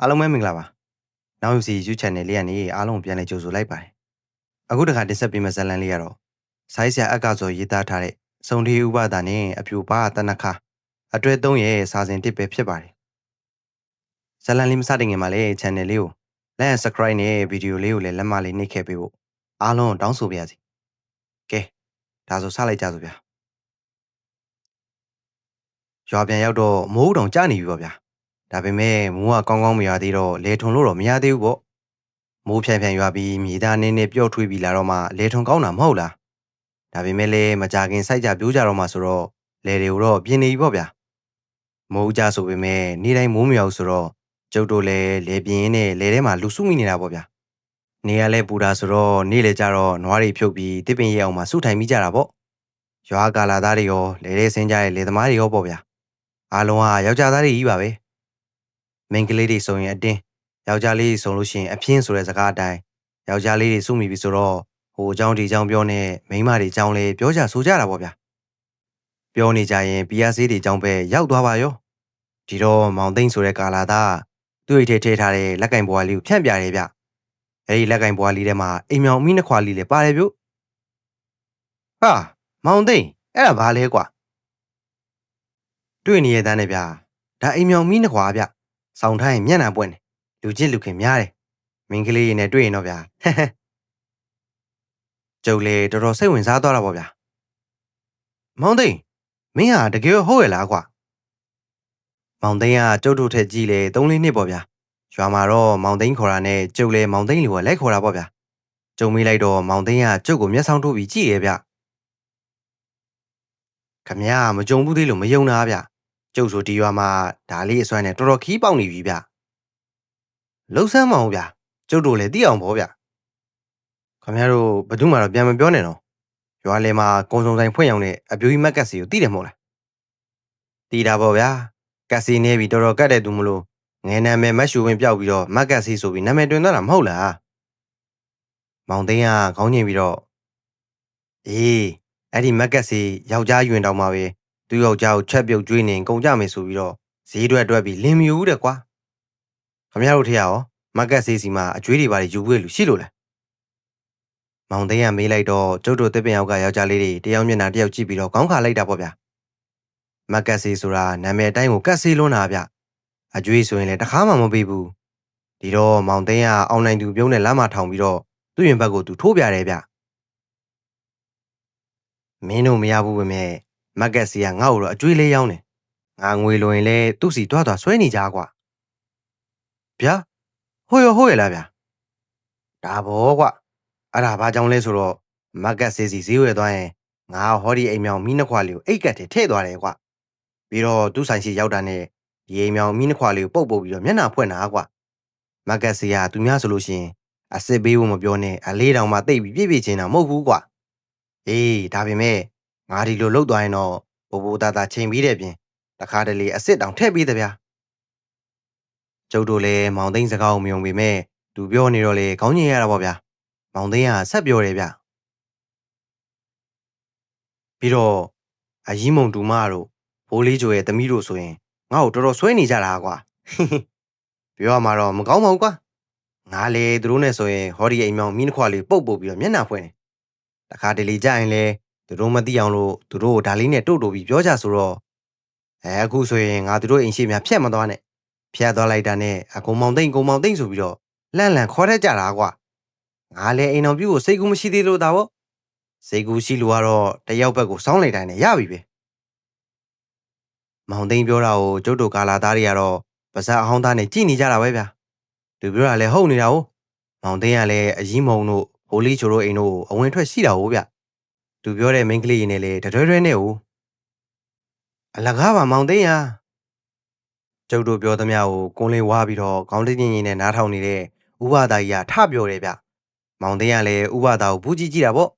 အားလုံးပဲမင်္ဂလာပါနောက်ယူစီ YouTube channel လေးကနေအားလုံးကိုပြန်လည်ကြိုဆိုလိုက်ပါတယ်အခုတခါတင်ဆက်ပေးမယ့်ဇာတ်လမ်းလေးကတော့ဆိုင်းဆရာအက်ကစောရေးသားထားတဲ့စုံဒီဥပဒါနဲ့အပြူပါတနခါအတွဲသုံးရဲ့စာစဉ်တစ်ပဲဖြစ်ပါတယ်ဇာတ်လမ်းလေးမစတင်ခင်မှာလည်း channel လေးကို like and subscribe နဲ့ဗီဒီယိုလေးကိုလည်းလက်မလေးနှိပ်ခဲ့ပေးဖို့အားလုံးတောင်းဆိုပါရစေကဲဒါဆိုစလိုက်ကြစို့ဗျာရွာပြန်ရောက်တော့မိုးတောင်ကြနေပြီပေါ့ဗျာ ဒါပေမဲ့မိုးကကောင်းကောင်းမရွာသေးတော့လေထုံလို့တော့မရသေးဘူးပေါ့မိုးဖြန်ဖြန်ရွာပြီးမြေသားနင်းနေပျော့ထွေးပြီးလာတော့မှလေထုံကောင်းတာမဟုတ်လားဒါပေမဲ့လည်းမကြခင်စိုက်ကြပြိုးကြတော့မှဆိုတော့လေတွေကိုတော့ပြင်းနေပြီပေါ့ဗျာမိုးကြဆိုပေမဲ့နေ့တိုင်းမိုးမရွာဘူးဆိုတော့ကျုပ်တို့လည်းလေပြင်းနဲ့လေထဲမှာလူစုမိနေတာပေါ့ဗျာနေရလဲပူတာဆိုတော့နေ့လေကြတော့နွားတွေဖြုတ်ပြီးတစ်ပင်ရဲအောင်မှစုထိုင်မိကြတာပေါ့ရွာကာလာသားတွေရောလေထဲဆင်းကြတဲ့လေသမားတွေရောပေါ့ဗျာအားလုံးကယောက်ျားသားတွေကြီးပါပဲ မိန်းကလေးတွေဆိုရင်အတင်းယောက်ျားလေးတွေဆိုလို့ရှိရင်အပြင်းဆိုတဲ့စကားအတိုင်းယောက်ျားလေးတွေစုမိပြီဆိုတော့ဟိုအကြောင်းဒီအကြောင်းပြောနေမိန်းမတွေအကြောင်းလေးပြောကြဆိုကြတာပေါ့ဗျာပြောနေကြရင်ပီယာဆေးတွေအကြောင်းပဲရောက်သွားပါရောဒီတော့မောင်သိန်းဆိုတဲ့ကာလာသားသူ့အိတ်ထဲထည့်ထားတဲ့လက်ကင်ဘွားလေးကိုဖြန့်ပြတယ်ဗျအဲဒီလက်ကင်ဘွားလေးထဲမှာအိမ်မြောင်မီးနှစ်ခွာလေးလည်းပါတယ်ဗျဟာမောင်သိန်းအဲ့ဒါဘာလဲကွာတွေ့နေရတဲ့နဲ့ဗျာဒါအိမ်မြောင်မီးနှစ်ခွာဗျ စောင်းထားရင်မျက်နှာပွင့်တယ်လူချင်းလူခင်များတယ်မင်းကလေးနဲ့တွေ့ရင်တော့ဗျာဟဲဟဲကျုပ်လေတော်တော်စိတ်ဝင်စားသွားတာပေါ့ဗျာမောင်သိန်းမင်းဟာတကယ်ဟုတ်ရဲ့လားကွာမောင်သိန်းကကျုပ်တို့ထက်ကြီးလေ၃လေးနှစ်ပေါ့ဗျာရွာမှာတော့မောင်သိန်းခေါ်တာနဲ့ကျုပ်လေမောင်သိန်းလူကလိုက်ခေါ်တာပေါ့ဗျာကျုံမိလိုက်တော့မောင်သိန်းကကျုပ်ကိုမျက်စောင်းထိုးပြီးကြည့်ရဲ့ဗျခမရမကြုံဘူးသေးလို့မယုံတာဗျ ကျုပ်ဆိုဒီရွာမှာဒါလေးအစွမ်းနဲ့တော်တော်ခီးပေါက်နေပြီဗျလှုပ်ဆန်းမအောင်ဗျကျုပ်တို့လည်းသိအောင်ဗောဗျခမရတို့ဘယ်သူမှတော့ပြန်မပြောနဲ့တော့ရွာလေမှာကုံစုံဆိုင်ဖွင့်ရောင်တဲ့အပြူကြီးမက်ကတ်စီကိုသိတယ်မဟုတ်လားသိတာဗောဗျာကတ်စီနေပြီတော်တော်ကတ်တဲ့သူမလို့ငယ်နာမယ်မတ်ရှူဝင်ပြောက်ပြီးတော့မက်ကတ်စီဆိုပြီးနာမည်တွင်သွားတာမဟုတ်လားမောင်သိန်းကခေါင်းညင်ပြီးတော့အေးအဲ့ဒီမက်ကတ်စီယောက်ျားယွင်တောင်မှာပဲ သူ့ယောက်ျားကိုချက်ပြုတ်ကျွေးနေကုန်ကြမယ်ဆိုပြီးတော့ဈေးတွက်တွက်ပြီးလင်းမြူဦးတဲ့ကွာခမရတို့ထက်ရောမက်ကတ်စီစီမှာအကျွေးတွေပါယူခွေလူရှိလို့လားမောင်သိန်းကမေးလိုက်တော့ကျုပ်တို့တစ်ပင်ယောက်ကယောက်ျားလေးတွေတယောက်မျက်နှာတယောက်ကြည့်ပြီးတော့ခေါင်းခါလိုက်တာပေါ့ဗျာမက်ကတ်စီဆိုတာနာမည်အတိုင်းကိုကတ်စီလွန်းတာဗျအကျွေးဆိုရင်လည်းတခါမှမပေးဘူးဒီတော့မောင်သိန်းကအောင်နိုင်သူပြုံးနဲ့လမ်းမထောင်ပြီးတော့သူ့ရင်ဘက်ကိုသူထိုးပြတယ်ဗျမင်းတို့မရဘူးပဲမဲ့ မက်ကက်စီကငါ့ကိုတော့အကျွေးလေးရောင်းတယ်ငါငွေလိုရင်လဲသူ့စီတွားတွားဆွဲနေကြကွာဗျာဟုတ်ရဟုတ်ရလားဗျာဒါဘောကွာအဲ့ဒါဘာကြောင့်လဲဆိုတော့မက်ကက်စီစီဈေးဝယ်သွားရင်ငါဟောဒီအိမ်မြောင်မီးနှခွာလေးကိုအိတ်ကတ်ထဲထည့်သွားတယ်ကွာပြီးတော့သူ့ဆိုင်ရှိရောက်တာနဲ့ဒီအိမ်မြောင်မီးနှခွာလေးကိုပုတ်ပုတ်ပြီးတော့မျက်နှာဖွင့်တာကွာမက်ကက်စီကသူများဆိုလို့ရှိရင်အစ်စ်ပေးဖို့မပြောနဲ့အလေးတောင်မှတိတ်ပြီးပြည့်ပြည့်ချင်းတာမဟုတ်ဘူးကွာအေးဒါပေမဲ့ ငါဒီလိုလှုပ်သွားရင်တော့ဘိုးဘိုးသားသားချိန်ပြီးတဲ့ပြင်တခါတလေအစ်စ်တောင်ထည့်ပေးတယ်ဗျာကျုပ်တို့လည်းမောင်သိန်းစကားကိုမယုံပေမဲ့သူပြောနေတော့လေခေါင်းညင်ရတာပေါ့ဗျာမောင်သိန်းကဆက်ပြောတယ်ဗျပြီးတော့အကြီးမုံတူမတို့ဘိုးလေးကျော်ရဲ့သမီးတို့ဆိုရင်ငါ့ကိုတော်တော်ဆွဲနေကြတာကွာပြောရမှာတော့မကောင်းပါဘူးကွာငါလေသူတို့နဲ့ဆိုရင်ဟောဒီအိမ်မောင်မင်းခွာလေးပုတ်ပုတ်ပြီးတော့မျက်နှာဖွင့်တယ်တခါတလေကြရင်လေ သူတို့မသိအောင်လို့သူတို့ဒါလေးနဲ့တို့တို့ပြီးပြောကြဆိုတော့အဲအခုဆိုရင်ငါသူတို့အိမ်ရှိများဖြတ်မသွားနဲ့ဖြတ်သွားလိုက်တာနဲ့အကုံမောင်သိမ့်ကုံမောင်သိမ့်ဆိုပြီးတော့လန့်လန့်ခေါ်တတ်ကြတာကွာငါလည်းအိမ်တော်ပြူကိုစိတ်ကူးမရှိသေးလို့ဒါပေါ့စိတ်ကူးရှိလို့ကတော့တယောက်ဘက်ကိုစောင်းလိုက်တိုင်းနဲ့ရပြီပဲမောင်သိမ့်ပြောတာကိုကျုပ်တို့ကာလာသားတွေကတော့ပါဇက်အဟောင်းသားနဲ့ကြည်နေကြတာပဲဗျာသူပြောတာလည်းဟုတ်နေတာ哦မောင်သိမ့်ကလည်းအကြီးမုံတို့ဟိုလီချိုတို့အိမ်တို့အဝင်ထွက်ရှိတာ哦ဗျ သူပြောတဲ့မိန်းကလေးရင်းနဲ့လေတတွဲတွဲနဲ့哦အလကားပါမောင်သိန်းရကျုပ်တို့ပြောသမျှကိုကွန်းလေးဝါပြီးတော့ခေါင်းတင်းကြီးနဲ့နားထောင်နေတဲ့ဥပဒါကြီးကထပြောတယ်ဗျမောင်သိန်းကလည်းဥပဒါကိုဘူးကြည့်ကြည့်တာပေါ့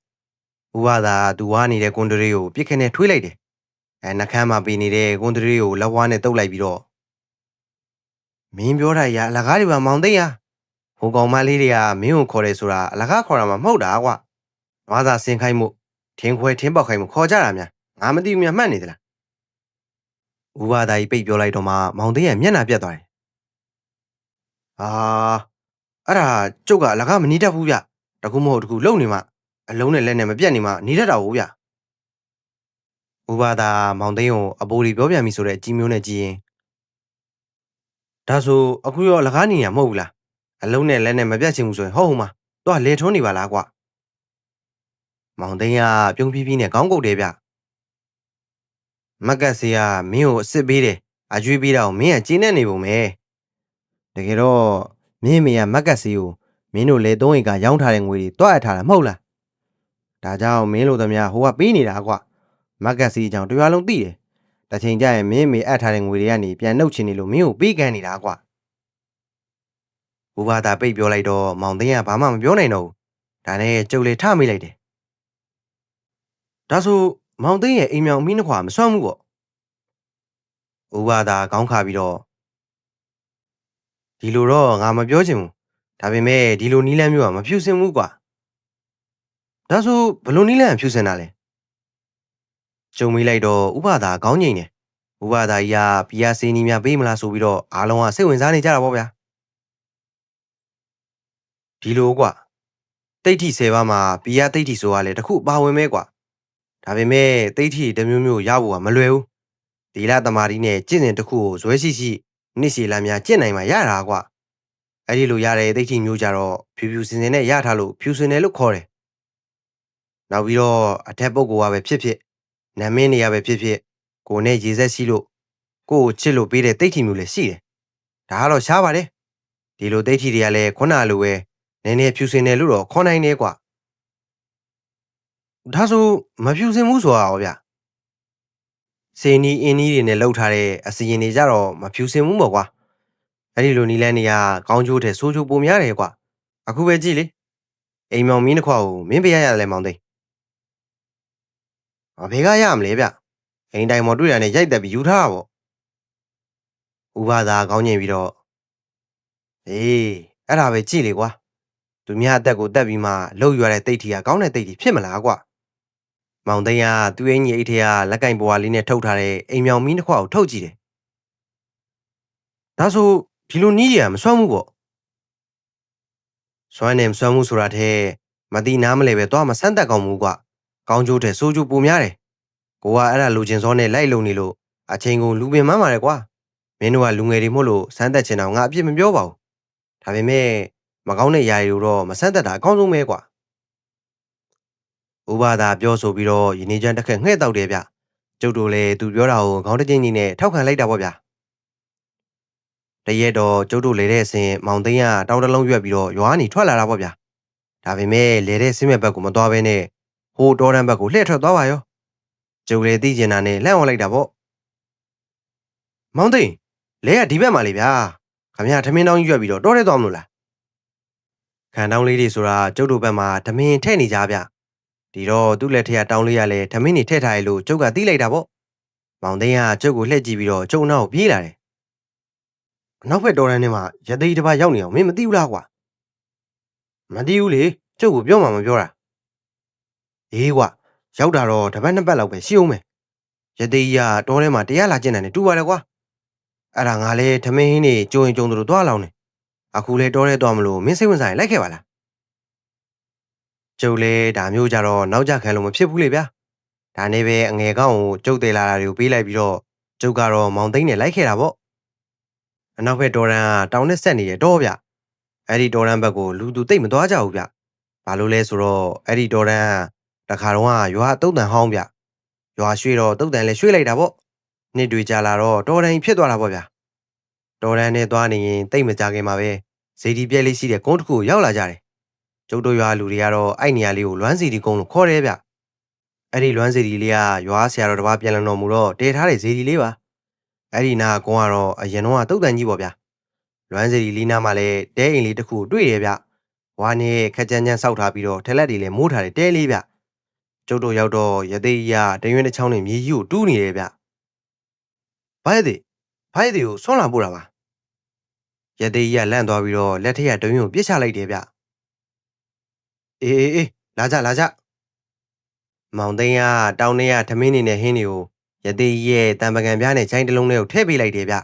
ဥပဒါကသူဝါနေတဲ့ကွန်တရီကိုပြစ်ခနဲ့ထွေးလိုက်တယ်အဲနှကမ်းမှာပေးနေတဲ့ကွန်တရီကိုလက်ဝါးနဲ့တုပ်လိုက်ပြီးတော့မင်းပြောတာရအလကားတွေပါမောင်သိန်းရဟိုကောင်မလေးတွေကမင်းကိုခေါ်တယ်ဆိုတာအလကားခေါ်တာမှမဟုတ်တာကွာနွားသာဆင်ခိုင်းမှု ထင်းခွဲထင်းပေါက်ခိုင်းမှုခေါ်ကြတာများငါမသိဘူးများမှတ်နေသလားဦးဝါသားကြီးပိတ်ပြောလိုက်တော့မှမောင်သိန်းရဲ့မျက်နှာပြတ်သွားတယ်အာအဲ့ဒါကျုပ်ကအလကားမနေတတ်ဘူးဗျတကူမဟုတ်တကူလုံနေမှအလုံးနဲ့လက်နဲ့မပြတ်နေမှနေတတ်တာဟုတ်ဗျဥပါဒါမောင်သိန်းကိုအပိုးလီပြောပြန်ပြီဆိုတဲ့အကြီးမျိုးနဲ့ကြည်ရင်ဒါဆိုအခုရောအလကားနေရမဟုတ်ဘူးလားအလုံးနဲ့လက်နဲ့မပြတ်ချင်ဘူးဆိုရင်ဟုတ်ဟုတ်မှာတော့လေထွန်းနေပါလားကွ မောင်သိန်းကပြုံးပြပြနဲ့ခေါင်းကုတ်တယ်ဗျမက်ကတ်စီကမင်းကိုအစ်စ်ပေးတယ်အကျွေးပေးတာကိုမင်းကကျင်းနေနေပုံပဲတကယ်တော့မင်းမေကမက်ကတ်စီကိုမင်းတို့လေသုံးအိမ်ကရောင်းထားတဲ့ငွေတွေတွားရထားတာမဟုတ်လားဒါကြောင့်မင်းလိုသမျှဟိုကပေးနေတာကွမက်ကတ်စီအကြောင်းတရားလုံးသိတယ်တစ်ချိန်ကျရင်မင်းမေအပ်ထားတဲ့ငွေတွေကနေပြန်နှုတ်ချင်နေလို့မင်းကိုပေးကမ်းနေတာကွဘုဘာသာပိတ်ပြောလိုက်တော့မောင်သိန်းကဘာမှမပြောနိုင်တော့ဘူးဒါနဲ့ကျုပ်လေထမိလိုက်တယ် ဒါဆိုမောင်သိန်းရဲ့အိမ်မြောင်အမီးနှခွာမစွမ်းဘူးပေါ့ဥပါသာခေါင်းခါပြီးတော့ဒီလိုတော့ငါမပြောချင်ဘူးဒါပေမဲ့ဒီလိုနီးလန်းမျိုးကမဖြူစင်ဘူးကွာဒါဆိုဘယ်လိုနီးလန်းကဖြူစင်တာလဲကြုံမိလိုက်တော့ဥပါသာခေါင်းငိမ့်တယ်ဥပါသာကြီးကဘီယာစင်းနီများပေးမလားဆိုပြီးတော့အားလုံးကစိတ်ဝင်စားနေကြတာပေါ့ဗျာဒီလိုကွာတိတ်ထီ10ပါးမှာဘီယာတိတ်ထီဆိုတာလေတခုပါဝင်မဲကွာ ဒါပေမဲ့တိတ်ထီတစ်မျိုးမျိုးရဖို့ကမလွယ်ဘူးဒီလသမารီနဲ့ကျင့်စဉ်တစ်ခုကိုဇွဲရှိရှိနှစ်ရှည်လမ်းများကျင့်နိုင်မှရတာကွာအဲ့ဒီလိုရတဲ့တိတ်ထီမျိုးကြတော့ဖြူဖြူစင်စင်နဲ့ရထားလို့ဖြူစင်တယ်လို့ခေါ်တယ်နောက်ပြီးတော့အထက်ပုဂ္ဂိုလ်ကပဲဖြစ်ဖြစ်နာမင်းနေရပဲဖြစ်ဖြစ်ကိုနဲ့ရေဆက်ရှိလို့ကိုကိုချစ်လို့ပေးတဲ့တိတ်ထီမျိုးလည်းရှိတယ်ဒါကတော့ရှားပါတယ်ဒီလိုတိတ်ထီတွေကလည်းခုနလိုပဲနည်းနည်းဖြူစင်တယ်လို့တော့ခေါ်နိုင်တယ်ကွာ ဒါဆိုမဖြူစင်ဘူးဆိုတာရောဗျစေနီအင်းနီးတွေနဲ့လှုပ်ထားတဲ့အစီရင်တွေကြတော့မဖြူစင်ဘူးပေါ့ကွာအဲ့ဒီလိုနီလန်းတွေကကောင်းကျိုးတဲ့ဆိုးကျိုးပုံများတယ်ကွာအခုပဲကြည့်လေအိမ်မောင်မင်းတစ်ခွာကိုမင်းပေးရရတယ်မောင်သိန်းအဖေကရမလဲဗျအိမ်တိုင်မော်တွေ့ရနဲ့ရိုက်တက်ပြီးယူထားတာပေါ့ဥပါသာကောင်းညင်ပြီးတော့အေးအဲ့ဒါပဲကြည့်လေကွာသူများအသက်ကိုတက်ပြီးမှလှုပ်ရွရတဲ့တိတ်ထီကကောင်းတဲ့တိတ်ထီဖြစ်မလားကွာ မောင်သိန်းကသူ့အင်ကြီးအိတ်ထဲကလက်ကင်ပွားလေးနဲ့ထုတ်ထားတဲ့အိမ်မြောင်မင်းတစ်ခွာကိုထုတ်ကြည့်တယ်ဒါဆိုဒီလိုနီးရမစွမ်းဘူးပေါ့စွမ်းနေမစွမ်းဘူးဆိုတာတဲ့မတိနားမလဲပဲတော့မဆန်းတက်ကောင်းဘူးကွာကောင်းကျိုးတဲ့ဆိုးကျိုးပုံများတယ်ကိုကအဲ့ဒါလူချင်းစောနဲ့လိုက်လုံနေလို့အချိန်ကုန်လူပင်မန်းပါတယ်ကွာမင်းတို့ကလူငယ်တွေမို့လို့စမ်းသက်ချင်တော့ငါအပြစ်မပြောပါဘူးဒါပေမဲ့မကောင်းတဲ့ຢာရီတော့မဆန်းသက်တာအကောင်းဆုံးပဲကွာ ဥပါသာပြောဆိုပြီးတော့ယင်းနေချမ်းတစ်ခက်ငှဲ့တောက်တယ်ဗျကျုပ်တို့လည်းသူပြောတာကိုခေါင်းတချင်းကြီးနဲ့ထောက်ခံလိုက်တာပေါ့ဗျတရက်တော့ကျုပ်တို့လေတဲ့အစဉ်မောင်သိန်းကတောင်းတလုံးရွက်ပြီးတော့ရွာကနေထွက်လာတာပေါ့ဗျဒါပေမဲ့လေတဲ့ဆင်းမဲ့ဘက်ကိုမသွားဘဲနဲ့ဟိုတော်တန်းဘက်ကိုလှည့်ထွက်သွားပါရောကျုပ်လည်းသိကျင်တာနဲ့လှမ်းအောင်လိုက်တာပေါ့မောင်သိန်းလဲကဒီဘက်မှာလေဗျာခမရထမင်းတောင်းရွက်ပြီးတော့တော်ရဲသွားမလို့လားခံတောင်းလေးတွေဆိုတာကျုပ်တို့ဘက်မှာဓမင်းထဲ့နေကြဗျ ဒီတော့သူ့လက်ထက်ကတောင်းလေးရလဲဓမင်းနေထည့်ထားရလို့ကျုပ်ကတီးလိုက်တာပေါ့မောင်သိန်းကကျုပ်ကိုလှည့်ကြည့်ပြီးတော့ကျုံနောက်ပြေးလာတယ်နောက်ဘက်တော်ရန်ထဲမှာရသေးတစ်ပါးရောက်နေအောင်မင်းမသိဘူးလားကွာမသိဘူးလေကျုပ်ကိုပြောမှမပြောတာအေးကွာရောက်တာတော့တစ်ပတ်နှစ်ပတ်လောက်ပဲရှိအောင်မယ်ရသေးကြီးကတော်ထဲမှာတရားလာကျင့်တယ်နဲ့တူပါတယ်ကွာအဲ့ဒါငါလဲထမင်းဟင်းနေကြိုးရင်ကြုံသူတို့သွားလောင်းနေအခုလဲတော်ထဲသွားမလို့မင်းစိတ်ဝင်စားရင်လိုက်ခဲ့ပါလား ကျုပ်လဲဒါမျိုးကြတော့နောက်ကြခံလို့မဖြစ်ဘူးလေဗျာဒါနဲ့ပဲအငယ်ကောင်းကိုကျုပ်သေးလာတာတွေကိုပေးလိုက်ပြီးတော့ကျုပ်ကတော့မောင်သိန်းနဲ့လိုက်ခဲ့တာပေါ့အနောက်ဘက်တော်ရန်ကတောင်နဲ့ဆက်နေရတော့ဗျအဲ့ဒီတော်ရန်ဘက်ကိုလူသူတိတ်မသွားကြဘူးဗျဘာလို့လဲဆိုတော့အဲ့ဒီတော်ရန်တခါတော့ကရွာတုတ်တန်ဟောင်းဗျရွာရွှေ့တော့တုတ်တန်လည်းရွှေ့လိုက်တာပေါ့နှစ်တွေကြာလာတော့တော်ရန်ဖြစ်သွားတာပေါ့ဗျတော်ရန်နဲ့သွားနေရင်တိတ်မကြခင်မှာပဲဇေဒီပြက်လေးရှိတဲ့ကုန်းတစ်ခုရောက်လာကြတယ် ကျုပ်တို့ရွာလူတွေကတော့အဲ့နေရာလေးကိုလွမ်းစီဒီကုန်းလို့ခေါ်တယ်ဗျအဲ့ဒီလွမ်းစီဒီလေးကရွာဆရာတော်တစ်ပါးပြန်လည်တော်မူတော့တည်ထားတဲ့ဇေဒီလေးပါအဲ့ဒီနာကုန်းကတော့အရင်တော့တုတ်တန်ကြီးပေါ့ဗျာလွမ်းစီဒီလီနာမှာလည်းတဲအိမ်လေးတစ်ခုတွေ့ရဗျဝါနေခက်ကြမ်းကြမ်းစောက်ထားပြီးတော့ထက်လက်တွေလည်းမိုးထားတယ်တဲလေးဗျကျုပ်တို့ရောက်တော့ရသေးရတရွင်းတစ်ချောင်းနဲ့မြေကြီးကိုတူးနေတယ်ဗျဘာရသည်ဘာရသည်ကိုဆွန့်လာပို့တာပါရသေးရလန့်သွားပြီးတော့လက်ထက်ရတရွင်းကိုပြစ်ချလိုက်တယ်ဗျ အေးအေးအေးလာကြလာကြမောင်သိန်းကတောင်းထဲကထမင်းနေနဲ့ဟင်းတွေကိုရသေးရဲ့တံပကံပြားနဲ့ချိုင်းတစ်လုံးလေးကိုထည့်ပေးလိုက်တယ်ဗျ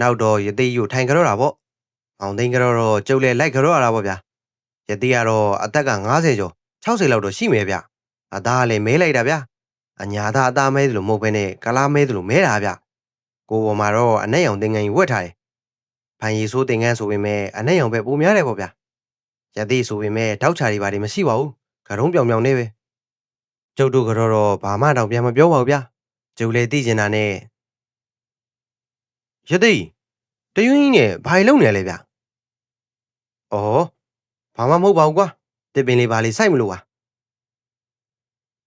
နောက်တော့ရသေးကြီးကိုထိုင်ကြတော့တာပေါ့အောင်သိန်းကတော့တော့ကျုပ်လည်းလိုက်ကြောရတာပေါ့ဗျာယတိကတော့အသက်က90ကျော်60လောက်တော့ရှိမယ်ဗျအသားကလည်းမဲလိုက်တာဗျအညာသားအသားမဲတယ်လို့မဟုတ်ဘဲနဲ့ကလားမဲတယ်လို့မဲတာဗျကိုပေါ်မှာတော့အနဲ့ရောင်တင်ငန်းကြီးဝတ်ထားတယ်ဖန်ရီဆိုးတင်ငန်းဆိုပေမဲ့အနဲ့ရောင်ပဲပိုများတယ်ပေါ့ဗျာ ယတိဆိုပေမဲ့တောက်ချာတွေပါတွေမရှိပါဘူးကရုံးပြောင်ပြောင်နေပဲကျုပ်တို့ကတော့တော့ဘာမှတော့ပြန်မပြောပါဘူးဗျာကျုပ်လည်းသိကျင်တာနဲ့ယတိတယွင်းကြီးနဲ့ဘာတွေလုပ်နေရလဲဗျဩဘာမှမဟုတ်ပါဘူးကွာတစ်ပင်လေးဘာလေးစိုက်မလို့ပါ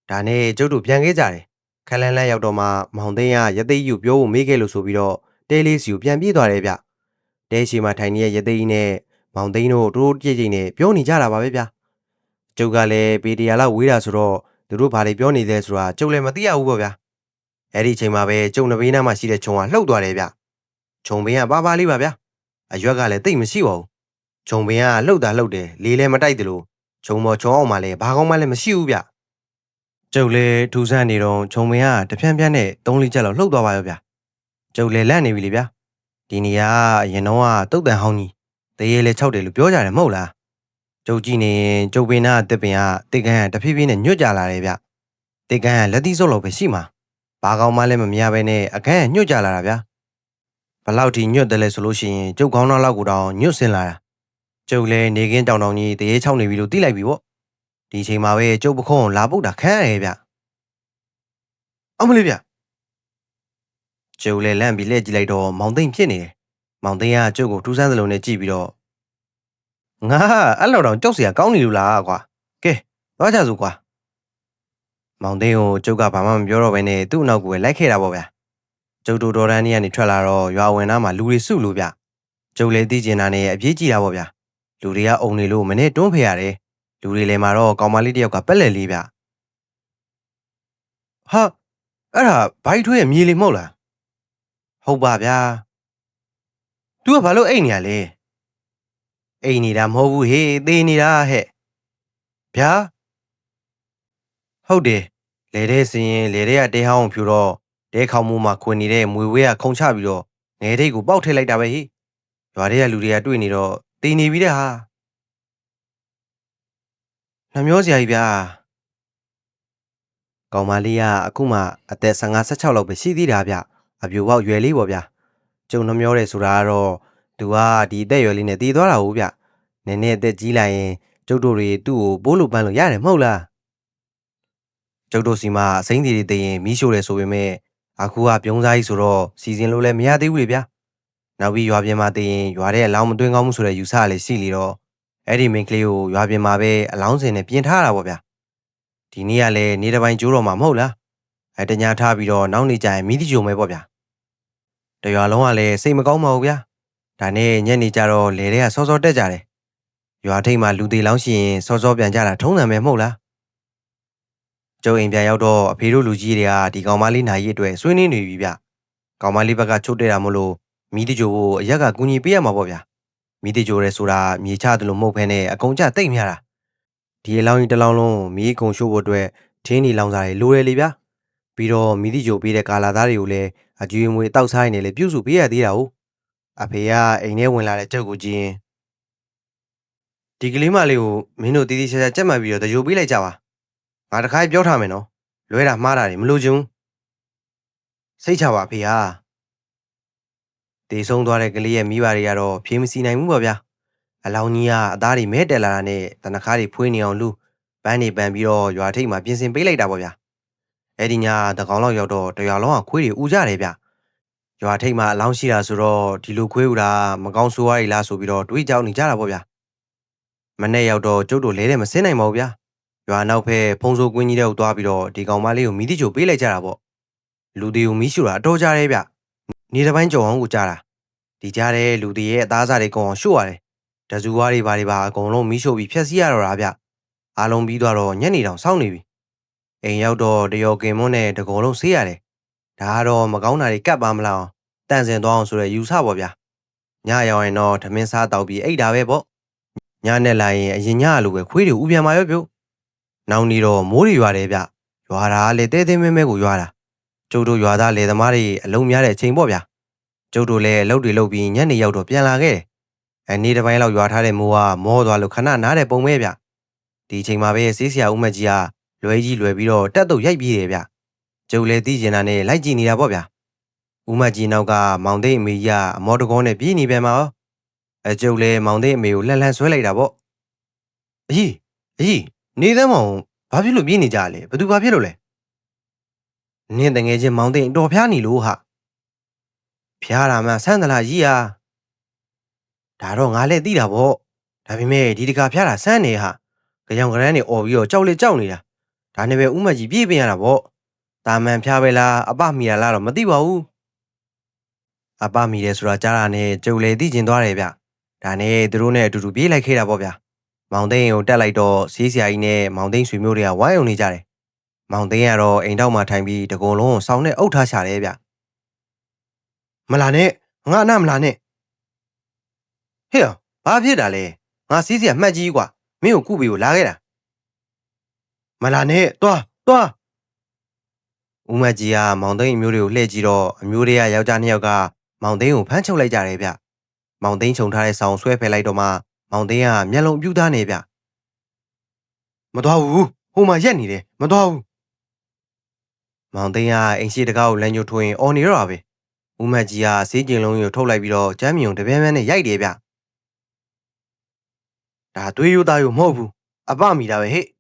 ဒါနဲ့ကျုပ်တို့ပြန်ခဲ့ကြတယ်ခလန်းလန်းရောက်တော့မှမောင်သိန်းကယသိယူပြောဖို့မေးခဲ့လို့ဆိုပြီးတော့တဲလေးစီကိုပြန်ပြေးသွားတယ်ဗျတဲရှိမှာထိုင်နေတဲ့ယသိကြီးနဲ့ မောင်သိန်းတို့တို့ကြည့်ကြည့်နဲ့ပြောနေကြတာပါပဲဗျကျုပ်ကလည်းပေတရာလောက်ဝေးတာဆိုတော့သူတို့ဘာတွေပြောနေလဲဆိုတာကျုပ်လည်းမသိရဘူးပေါ့ဗျာအဲ့ဒီအချိန်မှာပဲကျုံနဘေးနားမှာရှိတဲ့ခြုံကလှုပ်သွားတယ်ဗျခြုံပင်ကပါပါလေးပါဗျအရွက်ကလည်းတိတ်မရှိပါဘူးခြုံပင်ကလှုပ်တာလှုပ်တယ်လေးလည်းမတိုက်တယ်လို့ခြုံပေါ်ခြုံအောင်မှလည်းဘာကောင်းမှလည်းမရှိဘူးဗျကျုပ်လည်းထူဆန်းနေတော့ခြုံပင်ကတဖြန်းဖြန်းနဲ့၃လေးချက်လောက်လှုပ်သွားပါရောဗျကျုပ်လည်းလန့်နေပြီလေဗျဒီနေရာကအရင်တော့ကတုတ်တန်ဟောင်းကြီး တရေလည်း၆တယ်လို့ပြောကြတယ်မဟုတ်လားကျုပ်ကြည့်နေရင်ကျုပ်ပင်နာတစ်ပင်ကတစ်ကန်ကတဖြည်းဖြည်းနဲ့ညွတ်ကြလာတယ်ဗျတစ်ကန်ကလက်သီးစုပ်လောက်ပဲရှိမှာဘာကောင်းမှလည်းမမြင်ဘဲနဲ့အခန်းကညွတ်ကြလာတာဗျဘလောက်ထိညွတ်တယ်လဲဆိုလို့ရှိရင်ကျုပ်ကောင်းတော့လောက်ကိုတောင်ညွတ်စင်လာတာကျုပ်လည်းနေကင်းတောင်တောင်ကြီးတရေ၆နေပြီလို့သိလိုက်ပြီပေါ့ဒီအချိန်မှာပဲကျုပ်ပခုံးကိုလာပုတ်တာခန်းရဲဗျအမလေးဗျကျုပ်လည်းလန့်ပြီးလှည့်ကြည့်လိုက်တော့မောင်သိမ့်ဖြစ်နေတယ် မောင်သိန်းကကျုပ်ကိုထူးဆန်းစလုံးနဲ့ကြည့်ပြီးတော့ငါအဲ့လိုတောင်ကြောက်စရာကောင်းနေလို့လားကွာကဲသွားကြစို့ကွာမောင်သိန်းကိုကျုပ်ကဘာမှမပြောတော့ဘဲနဲ့သူ့အနောက်ကိုပဲလိုက်ခဲ့တာပေါ့ဗျာကျုပ်တို့ဒေါ်ရန်ကြီးကနေထွက်လာတော့ရွာဝင်သားမှာလူတွေစုလို့ဗျကျုပ်လည်းသိကျင်တာနဲ့အပြေးကြည့်တာပေါ့ဗျာလူတွေကအုံနေလို့မနေ့တွန်းဖေရတယ်လူတွေလည်းမှာတော့ကောင်မလေးတယောက်ကပက်လက်လေးဗျဟာအဲ့ဒါဘိုက်ထွေးရဲ့မြေလီမဟုတ်လားဟုတ်ပါဗျာ तू ကဘာလို့အိတ်နေရလဲအိတ်နေတာမဟုတ်ဘူးဟေးသေးနေတာဟဲ့ဗျာဟုတ်တယ်လေတဲ့စင်ရင်လေတဲ့ကတဲဟောင်းဖြူတော့တဲခေါင်မူမှာခွင်နေတဲ့မွေဝဲကခုံချပြီးတော့ငယ်တိတ်ကိုပေါက်ထည့်လိုက်တာပဲဟေးရွာတွေကလူတွေကတွေ့နေတော့တည်နေပြီတဲ့ဟာနှမျောစရာကြီးဗျာကောင်မလေးကအခုမှအသက်15 16လောက်ပဲရှိသေးတာဗျအပြူပေါက်ရွယ်လေးပေါ့ဗျာ ကျုံနှမျောတယ်ဆိုတာကတော့သူကဒီအသက်ရွယ်လေးနဲ့တည်သွားတာဟုတ်ဗျနည်းနည်းအသက်ကြီးလိုက်ရင်ကျုပ်တို့တွေသူ့ကိုပိုးလို့ပန်းလို့ရတယ်မဟုတ်လားကျုပ်တို့စီမှာအစိမ့်တွေတည်ရင်မီးရှို့တယ်ဆိုပေမဲ့အခုကပြုံးစားကြီးဆိုတော့စီစဉ်လို့လည်းမရသေးဘူးလေဗျာနောက်ပြီးရွာပြင်မှာတည်ရင်ရွာထဲအလောင်းမတွင်းကောင်းမှုဆိုတဲ့ယူဆရလေးရှိလေတော့အဲ့ဒီမင်းကလေးကိုရွာပြင်မှာပဲအလောင်းစင်နဲ့ပြင်ထားတာပေါ့ဗျာဒီနေ့ကလည်းနေတစ်ပိုင်းကျိုးတော့မှာမဟုတ်လားအဲတညာထားပြီးတော့နောက်နေကြရင်မိတိကြုံပဲပေါ့ဗျာ တရွာလုံးကလည်းစိတ်မကောင်းပါဘူးဗျာဒါနဲ့ညနေကျတော့လေတွေကစောစောတက်ကြတယ်ရွာထိပ်မှာလူသေးလောင်းရှိရင်စောစောပြန်ကြတာထုံးစံပဲမဟုတ်လားကျုံအိမ်ပြန်ရောက်တော့အဖေတို့လူကြီးတွေကဒီကောင်မလေးနိုင်ရဲ့အတွက်ဆွေးနွေးနေပြီဗျကောင်မလေးဘက်ကချုပ်တဲ့တာမလို့မိတိကြိုကိုအရက်ကကူညီပေးရမှာပေါ့ဗျာမိတိကြိုရဲဆိုတာမြေချတယ်လို့မဟုတ်ဘဲနဲ့အကုန်ကြတိတ်များတာဒီအလောင်းကြီးတစ်လောင်းလုံးမိကုံရှို့ဖို့အတွက်ထင်းဒီလောင်စားတွေလိုတယ်လေဗျာ ပြီးတော့မိတိကြိုပေးတဲ့ကာလာသားတွေကိုလည်းအကျွေးမွေတောက်စားနေလေပြုစုပေးရသေးတာဟုတ်အဖေကအိမ်ထဲဝင်လာတဲ့ကြုတ်ကိုကြည့်ရင်ဒီကလေးမလေးကိုမင်းတို့တီးတီးချာချာကြက်မှတ်ပြီးတော့တကြိုပေးလိုက်ကြပါငါတခါပြောထားမယ်နော်လွဲတာမှားတာတွေမလို့ချင်ဘူးစိတ်ချပါဖေဟာတေဆုံးသွားတဲ့ကလေးရဲ့မိဘတွေကတော့ဖြေးမစီနိုင်ဘူးပေါ့ဗျာအလောင်းကြီးကအသားတွေမဲတက်လာတာနဲ့တနခါးတွေဖွေးနေအောင်လူပန်းနေပန်းပြီးတော့ရွာထိပ်မှာပြင်ဆင်ပေးလိုက်တာပေါ့ဗျာ အဲ့ဒီညတကောင်လောက်ရောက်တော့တရွာလုံးကခွေးတွေဥကြတယ်ဗျရွာထိပ်မှာအလောင်းရှိတာဆိုတော့ဒီလိုခွေးဥတာမကောင်းဆိုးရည်လားဆိုပြီးတော့တွေးကြောက်နေကြတာပေါ့ဗျာမနေ့ရောက်တော့ကျုပ်တို့လဲတဲ့မစင်းနိုင်ပါဘူးဗျာရွာနောက်ဖက်ဖုံးဆိုးကွင်းကြီးတဲ့ကိုသွားပြီးတော့ဒီကောင်မလေးကိုမိတိချိုပေးလိုက်ကြတာပေါ့လူသေးကိုမိရှူတာအတော်ကြတယ်ဗျနေတစ်ပိုင်းကြုံအောင်ကိုကြားတာဒီကြားတဲ့လူသေးရဲ့အသားစားတွေကုန်အောင်ရှို့ရတယ်တဇူဝါတွေဘာတွေပါအကုန်လုံးမိရှို့ပြီးဖျက်ဆီးရတော့တာဗျအားလုံးပြီးသွားတော့ညနေတောင်စောင့်နေပြီ အိမ်ရောက်တော့တယောကင်မွန်းနဲ့တကောလုံးဆေးရတယ်ဒါကတော့မကောင်းတာတွေကပ်ပါမလားတန့်စင်သွားအောင်ဆိုရယူဆပါဗျာညရောက်ရင်တော့ဓမင်းစားတောက်ပြီးအိတ်တာပဲပေါ့ညနဲ့လာရင်အရင်ညလိုပဲခွေးတွေဥပြန်มาရောပြုတ်နောက်နေတော့မိုးတွေရွာတယ်ဗျရွာတာလေတဲတဲမဲမဲကိုရွာတာကျုပ်တို့ရွာသားလေသမားတွေအလုံးများတဲ့အချိန်ပေါ့ဗျာကျုပ်တို့လည်းအလုပ်တွေလုပ်ပြီးညနေရောက်တော့ပြန်လာခဲ့တယ်အဲနေ့တစ်ပိုင်းလောက်ရွာထားတဲ့မိုးကမောသွားလို့ခဏနားတဲ့ပုံပဲဗျဒီအချိန်မှာပဲဆေးဆရာဦးမကြီးက လွယ်ကြီးလွယ်ပြီးတော့တက်တော့ရိုက်ပြေးတယ်ဗျကျုပ်လည်းသိကျင်တာနဲ့လိုက်ကြည့်နေတာပေါ့ဗျဦးမကြီးနောက်ကမောင်သိန်းအမေကြီးကအမောတကောနဲ့ပြေးနေပြန်မှာရောအဲကျုပ်လည်းမောင်သိန်းအမေကိုလှန်လှန်ဆွဲလိုက်တာပေါ့အကြီးအကြီးနေသမ်းမောင်ဘာဖြစ်လို့ပြေးနေကြလဲဘသူဘာဖြစ်လို့လဲနင်းတငယ်ချင်းမောင်သိန်းတော်ဖျားနေလို့ဟာဖျားတာမှဆန်းသလားကြီးဟာဒါတော့ငါလည်းသိတာပေါ့ဒါပေမဲ့ဒီတခါဖျားတာဆန်းနေဟာကြောင်ကရမ်းနေអော်ပြီးတော့ကြောက်လေကြောက်နေတာ ဒါနဲ့ပဲဥမကြီးပြေးပင်ရတာပေါ့တာမန်ဖျားပဲလားအပမီရလားတော့မသိပါဘူးအပမီတယ်ဆိုတာကြားတာနဲ့ကြုံလေသိကျင်သွားတယ်ဗျဒါနဲ့သူတို့နဲ့အတူတူပြေးလိုက်ခဲ့တာပေါ့ဗျာမောင်သိန်းကိုတက်လိုက်တော့စီးစရာကြီးနဲ့မောင်သိန်းဆွေမျိုးတွေကဝိုင်းအောင်နေကြတယ်မောင်သိန်းကတော့အိမ်တောက်မှာထိုင်ပြီးတကုံလုံးကိုစောင်းနဲ့အုပ်ထားချတယ်ဗျမလာနဲ့ငါအနာမလာနဲ့ဟေ့ဘာဖြစ်တာလဲငါစီးစရာမှတ်ကြီးကွာမင်းကိုကုပြီးကိုလာခဲ့တာ မလာနဲ့တွားတွားဦးမကြီးကမောင်သိန်းအမျိုးတွေကိုလှည့်ကြည့်တော့အမျိုးတွေကယောက်ျားနှစ်ယောက်ကမောင်သိန်းကိုဖမ်းချုပ်လိုက်ကြတယ်ဗျမောင်သိန်းခြုံထားတဲ့ဆောင်ဆွဲဖယ်လိုက်တော့မှမောင်သိန်းကမျက်လုံးပြူးသားနေဗျမတော်ဘူးဟိုမှာရက်နေတယ်မတော်ဘူးမောင်သိန်းကအိမ်ရှိတကားကိုလမ်းညှိုးထိုးရင်အော်နေတော့ပဲဦးမကြီးကစေးကျင်လုံးကိုထုတ်လိုက်ပြီးတော့ကျမ်းမြုံတပြဲပြဲနဲ့ရိုက်တယ်ဗျဒါသွေးရိုးသားရိုးမဟုတ်ဘူးအပမိတာပဲဟဲ့ကဲ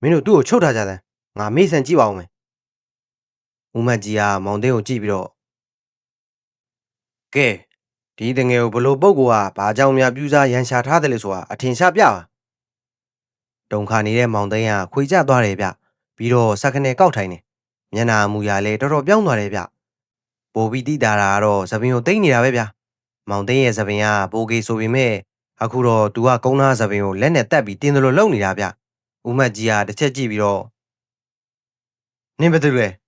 မင်းတို့သူ့ကိုချုပ်ထားကြတယ်ငါမေးဆန်ကြည့်ပါဦးမယ်ဦးမကြီးကမောင်သိန်းကိုကြည့်ပြီးတော့ကဲဒီတငယ်ကိုဘလို့ပုတ်ကဘာကြောင့်များပြူစားရန်ရှာထားတယ်လဲဆိုတာအထင်ရှားပြပါတုံခါနေတဲ့မောင်သိန်းကခွေကျသွားတယ်ဗျပြီးတော့စက္ကနဲ့ကောက်ထိုင်နေမျက်နာမူရလဲတော်တော်ပြောင်းသွားတယ်ဗျပိုပြီးတိတာတာကတော့သပင်ကိုတိတ်နေတာပဲဗျမောင်သိန်းရဲ့သပင်ကပိုကေဆိုပေမဲ့အခုတော့ तू ကကုန်းသားသပင်ကိုလက်နဲ့တက်ပြီးတင်းတယ်လို့လုံနေတာဗျ။ ဦးမတ်ကြီးကတစ်ချက်ကြည့်ပြီးတော့နင်းဘယ်သူလဲ။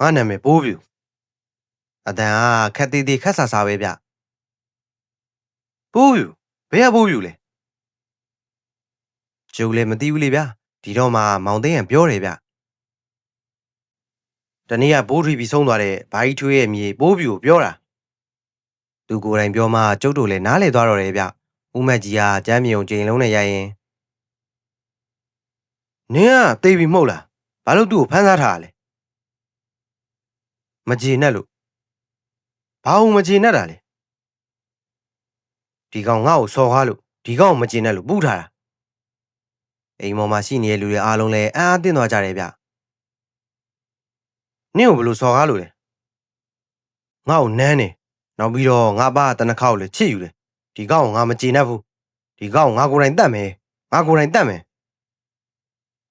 ငါနာမည်ပိုးပြူ။အတန်ကခက်သေးသေးခက်ဆာဆာပဲဗျ။ပိုးပြူဘယ်ကပိုးပြူလဲ။ကျုပ်လည်းမသိဘူးလေဗျာ။ဒီတော့မှမောင်သိန်းကပြောတယ်ဗျ။တနေ့ကဘိုးထွေပြီးဆုံးသွားတဲ့ဘာကြီးထွေးရဲ့မြေပိုးပြူကိုပြောတာ။သူကိုယ်တိုင်ပြောမှကျုပ်တို့လည်းနားလေသွားတော့တယ်ဗျ။ဦးမတ်ကြီးကကျမ်းမြေုံချိန်လုံးနဲ့ရိုက်ရင် နင်းကတေးပြီမဟုတ်လား။ဘာလို့သူ့ကိုဖမ်းစားထားရလဲ။မကြေနဲ့လို့ဘာလို့မကြေနဲ့တာလဲ။ဒီကောင်ငါ့ကိုစော်ကားလို့ဒီကောင်ကိုမကြေနဲ့လို့ပူးထားတာ။အိမ်ပေါ်မှာရှိနေတဲ့လူတွေအားလုံးလည်းအံ့အားသင့်သွားကြတယ်ဗျ။နင်းကိုဘယ်လိုစော်ကားလို့လဲ။ငါ့ကိုနမ်းနေ။နောက်ပြီးတော့ငါ爸တနခါကိုလည်းချစ်ယူတယ်ဒီကောင်ကိုငါမကျေနပ်ဘူးဒီကောင်ကိုငါကိုယ်တိုင်တတ်မယ်ငါကိုယ်တိုင်တတ်မယ်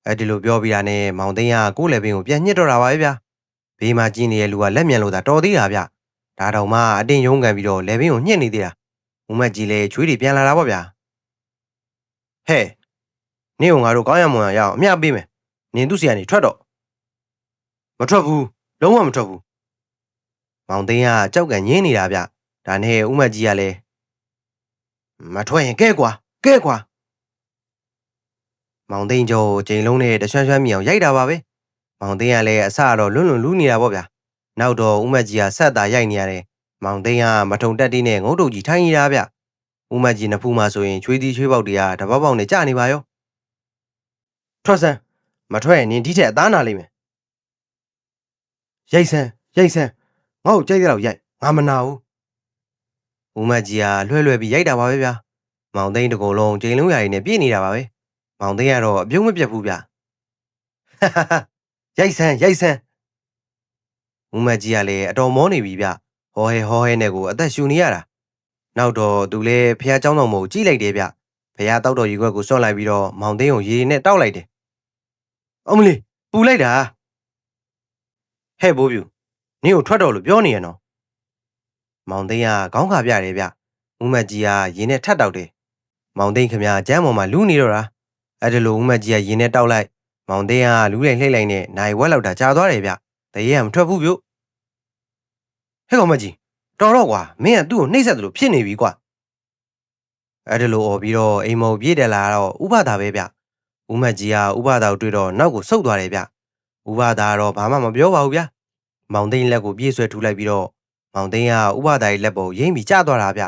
အဲဒီလိုပြောပြီးတာနဲ့မောင်သိန်းကကိုယ့်လက်ပင်ကိုပြန်ညှစ်တော့တာပါပဲဗျာဘေးမှာကြီးနေတဲ့လူကလက်မြန်လို့သာတော်သေးတာဗျဒါတောင်မှအတင်းရုံးကန်ပြီးတော့လက်ပင်ကိုညှစ်နေသေးတာဦးမတ်ကြီးလည်းချွေးတွေပြန်လာတာပေါ့ဗျာဟဲ့နင့်ကငါတို့ကောင်းရမွန်ရအောင်အမျှပေးမယ်နင်သူ့စီကနေထွက်တော့မထွက်ဘူးလုံးဝမထွက်ဘူးမောင်သိန်းကကြောက်ကန်ညင်းနေတာဗျဒါနဲ့ဦးမတ်ကြီးကလည်းမထွက်ရင်ကဲကွာကဲကွာ မောင်သိန်းကျော်ကိုချိန်လုံးနဲ့တရွှမ်းရွှမ်းမြောင်ရိုက်တာပါပဲမောင်သိန်းကလည်းအစတော့လွန်းလွန်းလူးနေတာပေါ့ဗျာနောက်တော့ဦးမတ်ကြီးကဆက်တာရိုက်နေရတယ်မောင်သိန်းကမထုံတက်တီးနဲ့ငုတ်တုတ်ကြီးထိုင်းနေတာဗျဦးမတ်ကြီးနဖူးမှာဆိုရင်ချွေးသီးချွေးပေါက်တွေကတပေါက်ပေါက်နဲ့ကျနေပါရောထွက်စမ်းမထွက်ရင်နင်ဒီထက်အသားနာလိမ့်မယ်ရိုက်စမ်းရိုက်စမ်းငါ့ကိုကြိုက်တဲ့လောက်ရိုက်ငါမနာဘူးဦးမတ်ကြီးကလွှဲလွှဲပြီးရိုက်တာပါပဲဗျာမောင်သိန်းတစ်ကိုယ်လုံးချိန်လုံးရာရီနဲ့ပြည့်နေတာပါပဲ မောင်သိန်းကတော့အပြုံးမပြတ်ဘူးဗျာရိုက်ဆန်းရိုက်ဆန်းဦးမတ်ကြီးကလည်းအတော်မောနေပြီဗျဟောဟဲဟောဟဲနဲ့ကိုအသက်ရှူနေရတာနောက်တော့သူလည်းဖះเจ้าတော်မို့ကြည့်လိုက်တယ်ဗျဖះတောက်တော်ရေခွက်ကိုစွန့်လိုက်ပြီးတော့မောင်သိန်းကိုရေနဲ့တောက်လိုက်တယ်အမလီပူလိုက်တာဟဲ့ဘိုးပြူနင့်ကိုထွက်တော်လို့ပြောနေရနော် မောင်သိန်းကခေါင်းခါပြတယ်ဗျ။ဦးမတ်ကြီးကရင်နဲ့ထပ်တောက်တယ်။မောင်သိန်းခမရကျမ်းပေါ်မှာလူးနေတော့တာ။ အဲ့ဒါလိုဦးမတ်ကြီးကရင်နဲ့တောက်လိုက်။မောင်သိန်းကလူးလိုက်လှိမ့်လိုက်နဲ့နိုင်ဝက်လောက်တာကြာသွားတယ်ဗျ။တရေကမထွက်ဘူးဗျ။ဟဲ့ကောင်မကြီးတော်တော့ကွာမင်းကသူ့ကိုနှိပ်စက်တယ်လို့ဖြစ်နေပြီကွာ။အဲ့ဒါလိုអော်ပြီးတော့အိမ်မော်ပြေးတယ်လာတော့ဥပဒါပဲဗျ။ဦးမတ်ကြီးကဥပဒါကိုတွေ့တော့နောက်ကိုဆုတ်သွားတယ်ဗျ။ဥပဒါကတော့ဘာမှမပြောပါဘူးဗျ။မောင်သိန်းလက်ကိုပြေးဆွဲထူလိုက်ပြီးတော့မောင်သိန်းကဥပဒါရဲ့လက်ပေါ်ရိမ့်ပြီးကျသွားတာဗျ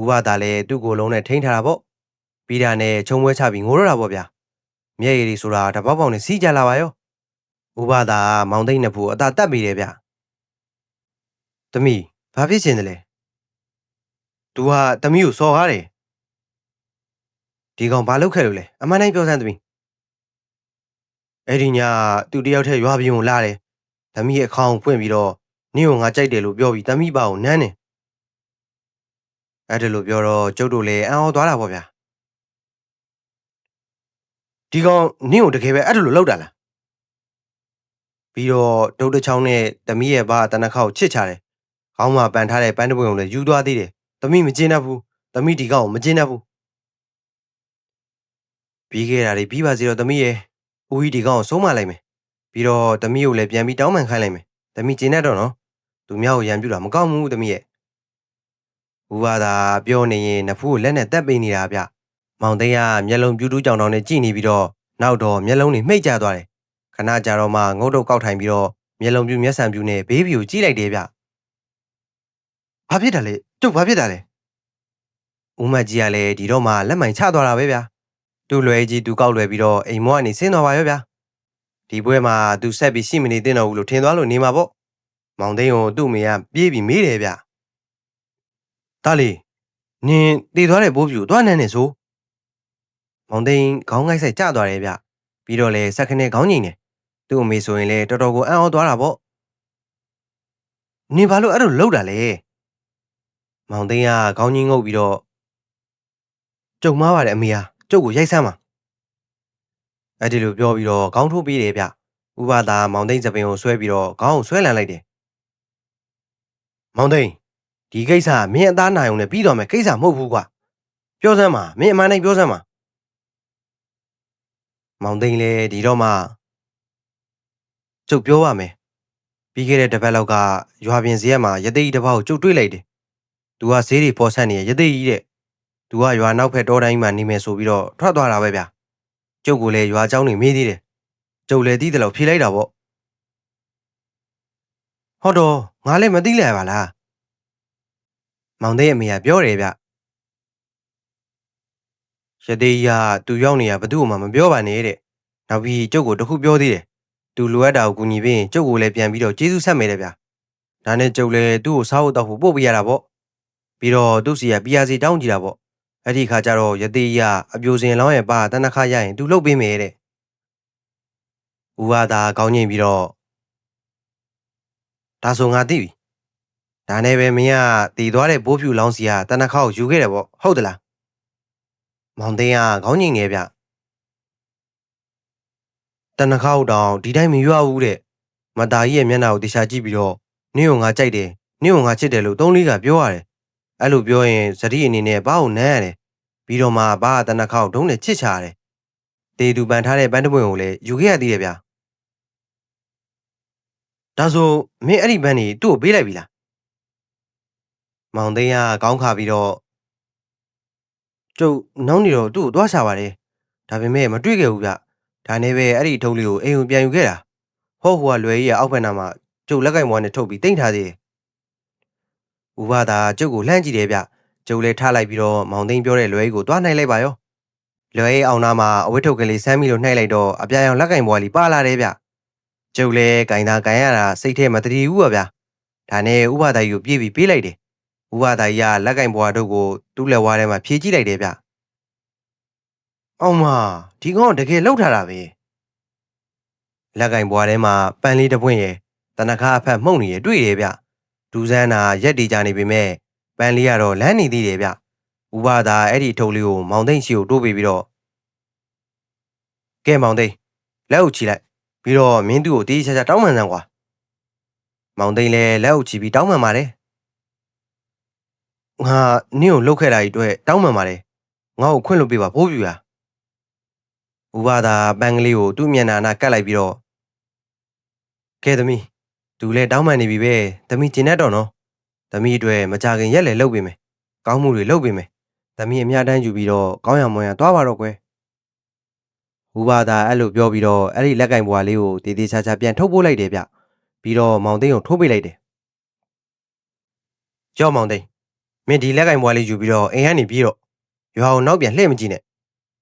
ဥပဒါလည်းသူ့ကိုယ်လုံးနဲ့ထိန်းထားတာပေါ့ ပြီးတာနဲ့ခြုံပွဲချပြီးငိုရတာပေါ့ဗျမျက်ရည်တွေဆိုတာတပေါက်ပေါက်နဲ့စီးကြလာပါရောဥပဒါကမောင်သိန်းနှစ်ဖူအသာတက်ပြီးတယ်ဗျသမီးဘာဖြစ်ရှင်တယ်လဲ तू ဟာသမီးကိုစော်ကားတယ်ဒီကောင်ဘာလုပ်ခဲ့လို့လဲအမှန်တိုင်းပြောစမ်းသမီးအဲ့ဒီညသူတယောက်တည်းရွာပြင်ကိုလာတယ်သမီးရဲ့အခေါင်းဖွင့်ပြီးတော့နင့်ကိုငါကြိုက်တယ်လို့ပြောပြီးသမီးပါကိုနမ်းတယ်အဲ့ဒါလို့ပြောတော့ကျုပ်တို့လည်းအံ့ဩသွားတာပေါ့ဗျာ ဒီကောင်နင့်ကိုတကယ်ပဲအဲ့ဒါလို့လောက်တာလားပြီးတော့ဒုတ်တချောင်းနဲ့သမီးရဲ့ဘာတနခါကိုချစ်ချတယ်ခေါင်းမှာပန်ထားတဲ့ပန်းတပွင့်ကိုလည်းယူသွားသေးတယ်သမီးမကျင်းတတ်ဘူးသမီးဒီကောင်ကိုမကျင်းတတ်ဘူးပြီးခဲ့တာတွေပြီးပါစေတော့သမီးရဲ့ဦးကြီးဒီကောင်ကိုဆုံးမလိုက်မယ်ပြီးတော့သမီးကိုလည်းပြန်ပြီးတောင်းပန်ခိုင်းလိုက်မယ်သမီးကျင်းတတ်တော့နော်သူများကိုရံပြူတာမကောင်းဘူးသမီးရဲ့ဦးဘာသာပြောနေရင်နဖူးကိုလက်နဲ့တက်ပိနေတာဗျ မောင်သိန်းကမျက်လုံးပြူးတူးကြောင်တောင်နဲ့ကြည့်နေပြီးတော့နောက်တော့မျက်လုံးတွေမှိတ်ကျသွားတယ်ခဏကြာတော့မှငုတ်တုတ်ကောက်ထိုင်ပြီးတော့မျက်လုံးပြူးမျက်စံပြူးနဲ့ဘေးဘီကိုကြည့်လိုက်တယ်ဗျဘာဖြစ်တာလဲကျုပ်ဘာဖြစ်တာလဲဦးမကြီးကလည်းဒီတော့မှလက်မိုင်ချသွားတာပဲဗျာသူ့လွယ်ကြီးသူကောက်လွယ်ပြီးတော့အိမ်မောကနေဆင်းသွားပါရောဗျာဒီပွဲမှာသူဆက်ပြီးရှိမနေသင့်တော့ဘူးလို့ထင်သွားလို့နေမှာပေါ့မောင်သိန်းကိုသူ့အမေကပြေးပြီးမေးတယ်ဗျတားလီနင်တည်သွားတဲ့ဘိုးပြူသွားနန်းနေဆို မောင်သိန်းခေါင်းငိုက်ဆိုင်ကျသွားတယ်ဗျပြီးတော့လေဆက်ခနဲ့ခေါင်းငိန်တယ်သူ့အမေဆိုရင်လေတော်တော်ကိုအံ့ဩသွားတာပေါ့နင်ဘာလို့အဲ့လိုလုပ်တာလဲမောင်သိန်းကခေါင်းကြီးငုပ်ပြီးတော့ကြုံမားပါတယ်အမေဟာကျုပ်ကိုရိုက်ဆမ်းပါအဲ့ဒီလိုပြောပြီးတော့ခေါင်းထိုးပေးတယ်ဗျဥပဒါမောင်သိန်းစပင်ကိုဆွဲပြီးတော့ခေါင်းကိုဆွဲလန်လိုက်တယ်မောင်သိန်းဒီကိစ္စကမင်းအသားနိုင်အောင်နဲ့ပြီးတော့မယ်ကိစ္စမဟုတ်ဘူးကွာပြောစမ်းပါမင်းအမှန်တိုင်းပြောစမ်းပါ မောင်သိန်းလေဒီတော့မှကျုပ်ပြောပါမယ်ပြီးခဲ့တဲ့တစ်ပတ်လောက်ကရွာပြင်စရက်မှာရသေးကြီးတစ်ပေါက်ကိုကျုပ်တွေ့လိုက်တယ်သူကဈေးတွေပေါ်ဆက်နေရရသေးကြီးတဲ့သူကရွာနောက်ဖက်တောတိုင်းမှာနေမယ်ဆိုပြီးတော့ထွက်သွားတာပဲဗျကျုပ်ကလည်းရွာเจ้าနေမေးသေးတယ်ကျုပ်လည်းသိတယ်လို့ဖြေလိုက်တာပေါ့ဟုတ်တော့ငါလည်းမသိလဲပါလားမောင်သိန်းအမေကပြောတယ်ဗျ ရသေးကြီးကသူရောက်နေရဘသူ့မှမပြောပါနဲ့တဲ့နောက်ပြီးကျုပ်ကိုတခုပြောသေးတယ်သူလိုအပ်တာကိုကူညီပြီးရင်ကျုပ်ကိုလည်းပြန်ပြီးတော့ကျေးဇူးဆက်မယ်တဲ့ဗျဒါနဲ့ကျုပ်လည်းသူ့ကိုစားဖို့တောက်ဖို့ပို့ပေးရတာပေါ့ပြီးတော့သူ့စီကပြာစီတောင်းကြည့်တာပေါ့အဲ့ဒီခါကျတော့ရသေးကြီးကအပြိုစင်လောင်းရဲ့ပါတနခါရရင်သူလှုပ်ပေးမယ်တဲ့ဦးဝါသာကောင်းငိမ့်ပြီးတော့ဒါဆိုငါသိပြီဒါနဲ့ပဲမင်းကတည်သွားတဲ့ဘိုးဖြူလောင်းစီကတနခါကိုယူခဲ့တယ်ပေါ့ဟုတ်သလား မောင်သိန်းကခေါင်းငိမ့်နေဗျတနခါကိုတောင်ဒီတိုင်းမရွာဘူးတဲ့မတာကြီးရဲ့မျက်နှာကိုတေချာကြည့်ပြီးတော့နင့်ကိုငါကြိုက်တယ်နင့်ကိုငါချစ်တယ်လို့သုံးလေးကပြောရတယ်အဲ့လိုပြောရင်ဇတိအနေနဲ့ဘာကိုနမ်းရတယ်ပြီးတော့မှဘာကတနခါကိုဒုံးနဲ့ချစ်ချရတယ်တေတူပန်ထားတဲ့ပန်းတပွင့်ကိုလည်းယူခဲ့ရသေးတယ်ဗျာဒါဆိုမင်းအဲ့ဒီဘန်းကြီးသူ့ကိုပေးလိုက်ပြီလားမောင်သိန်းကကောင်းခါပြီးတော့ ကျုပ်နောက်နေတော့သူ့ကိုသွားရှာပါတယ်ဒါပေမဲ့မတွေ့ခဲ့ဘူးဗျဒါနဲ့ပဲအဲ့ဒီထုံးလေးကိုအိမ်ကိုပြန်ယူခဲ့တာဟောဟိုကလွယ်ကြီးရဲ့အောက်ဘက်နားမှာကျုပ်လက်ကင်ဘွားနဲ့ထုတ်ပြီးတိမ့်ထားသေးတယ်ဥပဒါကျုပ်ကိုလှမ်းကြည့်တယ်ဗျကျုပ်လည်းထားလိုက်ပြီးတော့မောင်သိန်းပြောတဲ့လွယ်ကြီးကိုသွားနိုင်လိုက်ပါရောလွယ်ကြီးအောင်နာမှာအဝတ်ထုတ်ကလေးဆမ်းပြီးလို့နှိုက်လိုက်တော့အပြာရောင်လက်ကင်ဘွားလေးပါလာတယ်ဗျကျုပ်လည်းဂိုင်သာဂိုင်ရတာစိတ်ထဲမတည်ဘူးပါဗျဒါနဲ့ဥပဒါကြီးကိုပြေးပြီးပေးလိုက်တယ် ဥပဒါကြီးကလက်ကင်ဘွားတို့ကိုတူးလက်ဝါးထဲမှာဖြေကြည့်လိုက်တယ်ဗျအောင်မဒီကောင်တကယ်လှုပ်ထားတာပဲလက်ကင်ဘွားထဲမှာပန်းလေးတစ်ပွင့်ရယ်တနခါအဖက်မှုန့်နေရတွေ့ရဗျဒူးစန်းနာရက်တီကြနေပေမဲ့ပန်းလေးကတော့လမ်းနေသေးတယ်ဗျဥပဒါအဲ့ဒီအထုပ်လေးကိုမောင်သိန်းရှိကိုတိုးပေးပြီးတော့ကဲမောင်သိန်းလက်အုပ်ချီလိုက်ပြီးတော့မင်းသူ့ကိုတေးချာချာတောင်းပန်စမ်းကွာမောင်သိန်းလည်းလက်အုပ်ချီပြီးတောင်းပန်ပါတယ် ငါနင့်ကိုလှုပ်ခဲ့တာကြီးအတွက်တောင်းပန်ပါတယ်ငါ့ကိုခွင့်လို့ပေးပါဘိုးပြူရဥပဒါပန်းကလေးကိုသူ့မျက်နှာနာကတ်လိုက်ပြီးတော့ကဲသမီးသူလည်းတောင်းပန်နေပြီပဲသမီးကျင်တတ်တော့နော်သမီးအတွက်မကြခင်ရက်လေလှုပ်ပေးမယ်ကောင်းမှုတွေလှုပ်ပေးမယ်သမီးအများတန်းယူပြီးတော့ကောင်းရမွန်ရသွားပါတော့ကွယ်ဥပဒါအဲ့လိုပြောပြီးတော့အဲ့ဒီလက်ကင်ဘွားလေးကိုတေးသေးချာချာပြန်ထုတ်ပိုးလိုက်တယ်ဗျပြီးတော့မောင်သိန်းကိုထိုးပေးလိုက်တယ်ကြောက်မောင်သိန်း မင်းဒီလက်ကင်ဘွားလေးယူပြီးတော့အိမ်ကနေပြီးတော့ရွာကိုနောက်ပြန်လှည့်မကြည့်နဲ့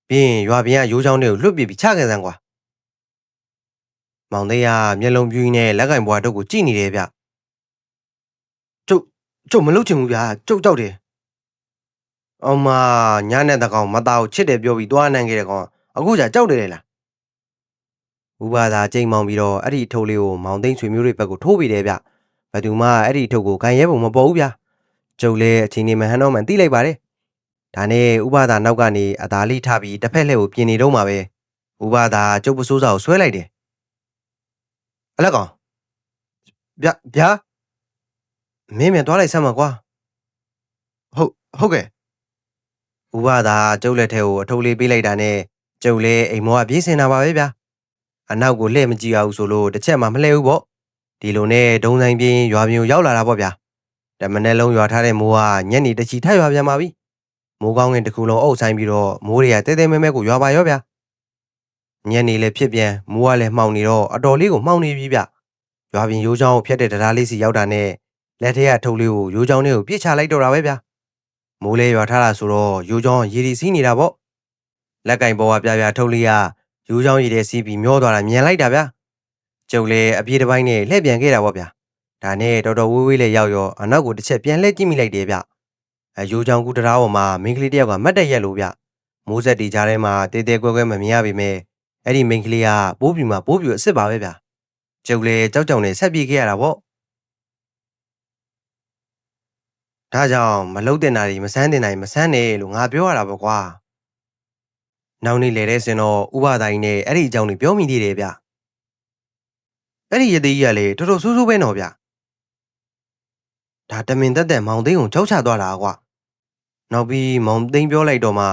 ပြီးရင်ရွာပြင်ကရိုးချောင်းတွေကိုလွတ်ပစ်ပြီးချခဲ့စမ်းကွာမောင်သိန်းကမျက်လုံးပြူးရင်းနဲ့လက်ကင်ဘွားတို့ကိုကြည့်နေတယ်ဗျကျုပ်ကျုပ်မလုပ်ချင်ဘူးဗျာကျုပ်ကြောက်တယ်အောင်မညနဲ့တကောင်မသားကိုချစ်တယ်ပြောပြီးသွားနိုင်ခဲ့တဲ့ကောင်အခုကျကြောက်တယ်လေလားဥပါသာကြိမ်မောင်ပြီးတော့အဲ့ဒီအထုပ်လေးကိုမောင်သိန်းဆွေမျိုးတွေဘက်ကိုထိုးပြီးတယ်ဗျဘယ်သူမှအဲ့ဒီအထုပ်ကိုခံရဲပုံမပေါ်ဘူးဗျ ကျုပ်လည်းအချိန်နေမှဟန်တော့မှန်သိလိုက်ပါတယ်ဒါနဲ့ဥပဒါနောက်ကနေအသားလေးထားပြီးတစ်ဖက်လှည့်ကိုပြင်နေတော့မှာပဲဥပဒါကျုပ်ပစိုးစာကိုဆွဲလိုက်တယ်အလက်ကောင်ဗျဗျာမင်းမြန်သွားလိုက်စမ်းပါကွာဟုတ်ဟုတ်ကဲ့ဥပဒါကျုပ်လက်ထဲကိုအထုပ်လေးပေးလိုက်တာနဲ့ကျုပ်လည်းအိမ်မောကပြေးစင်တာပါပဲဗျာအနောက်ကိုလှည့်မကြည့်ရဘူးဆိုလို့တစ်ချက်မှမလှည့်ဘူးပေါ့ဒီလိုနဲ့ဒုံဆိုင်ပြင်းရွာပြင်ကိုရောက်လာတာပေါ့ဗျာ တမနဲ့လုံးရွာထားတဲ့မိုးကညနေတချီထရွာပြန်ပါပြီမိုးကောင်းကင်တစ်ခုလုံးအုပ်ဆိုင်ပြီးတော့မိုးတွေကတဲတဲမဲမဲကိုရွာပါရောဗျာညနေလည်းဖြစ်ပြန်မိုးကလည်းမှောင်နေတော့အတော်လေးကိုမှောင်နေပြီဗျရွာပြင်ရိုးချောင်းကိုဖျက်တဲ့တရားလေးစီရောက်တာနဲ့လက်ထက်ကထုတ်လေးကိုရိုးချောင်းလေးကိုပြစ်ချလိုက်တော့တာပဲဗျာမိုးလဲရွာထားတာဆိုတော့ရိုးချောင်းရေဒီစီးနေတာပေါ့လက်ကင်ပေါ်ကပြပြထုတ်လေးကရိုးချောင်းရေထဲစီးပြီးမျောသွားတာမြင်လိုက်တာဗျာကျုပ်လည်းအပြေးတစ်ပိုင်းနဲ့လှည့်ပြန်ခဲ့တာပေါ့ဗျာ ဒါနဲ့တော်တော်ဝေးဝေးလေးရောက်ရောအနောက်ကိုတစ်ချက်ပြန်လှည့်ကြည့်မိလိုက်တယ်ဗျအယိုးချောင်ကူတရားပေါ်မှာမိန်းကလေးတစ်ယောက်ကမတ်တက်ရက်လို့ဗျမိုးဆက်တီကြားထဲမှာတဲတဲကွဲကွဲမမြင်ရပေမဲ့အဲ့ဒီမိန်းကလေးကပိုးပြူမှာပိုးပြူအစ်စ်ပါပဲဗျကျုပ်လည်းကြောက်ကြောင်နဲ့ဆက်ပြေးခဲ့ရတာပေါ့ဒါကြောင့်မလုံးတင်တာတွေမဆန်းတင်တာတွေမဆန်းနဲ့လို့ငါပြောရတာပေါ့ကွာနောက်နေ့လေတဲ့စင်တော့ဥပဒါကြီးနဲ့အဲ့ဒီအကြောင်းတွေပြောမိသေးတယ်ဗျအဲ့ဒီရသေးကြီးကလေတော်တော်ဆိုးဆိုးပဲနော်ဗျ ဒါတမင်တက်တက်မောင်သိန်းကိုကြောက်ချသွားတာကွာနောက်ပြီးမောင်သိန်းပြောလိုက်တော့မှ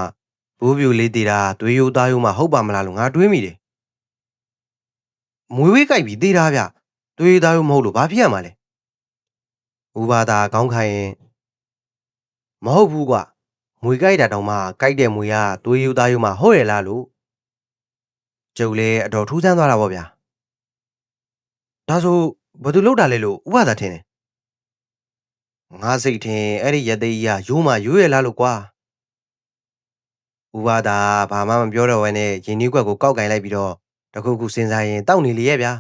ဘိုးပြူလေးတည်တာသွေးရိုးသားရိုးမှဟုတ်ပါမလားလို့ငါတွေးမိတယ်မွေးဝေးကြိုက်ပြီးတည်တာဗျသွေးရိုးသားရိုးမဟုတ်လို့ဘာဖြစ်ရမှာလဲဥပါသာခေါင်းခိုင်းရင်မဟုတ်ဘူးကွမွေကြိုက်တာတောင်မှကြိုက်တဲ့မွေကသွေးရိုးသားရိုးမှဟုတ်ရလားလို့ကျုပ်လည်းအတော်ထူးဆန်းသွားတာပေါ့ဗျာဒါဆိုဘာသူလောက်တာလဲလို့ဥပါသာထင်တယ် ငါစိတ်ထင်အဲ့ဒီရသေးကြီးကရိုးမှရိုးရလားလို့ကွာဥပါဒါဘာမှမပြောတော့ဘဲနဲ့ရင်နှီးကွက်ကိုကောက်ကင်လိုက်ပြီးတော့တခုခုစဉ်းစားရင်တောက်နေလေရဲ့ဗျာ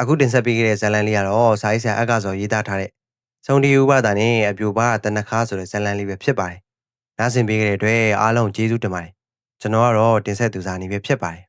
အခုတင်ဆက်ပေးခဲ့တဲ့ဇာတ်လမ်းလေးကတော့စာရေးဆရာအက္ခစောရေးသားထားတဲ့စုံဒီဥပါဒါနဲ့အပြိုပါတနခါဆိုတဲ့ဇာတ်လမ်းလေးပဲဖြစ်ပါတယ်နားဆင်ပေးခဲ့တဲ့အတွက်အားလုံးကျေးဇူးတင်ပါတယ်ကျွန်တော်ကတော့တင်ဆက်သူစာနေပဲဖြစ်ပါတယ်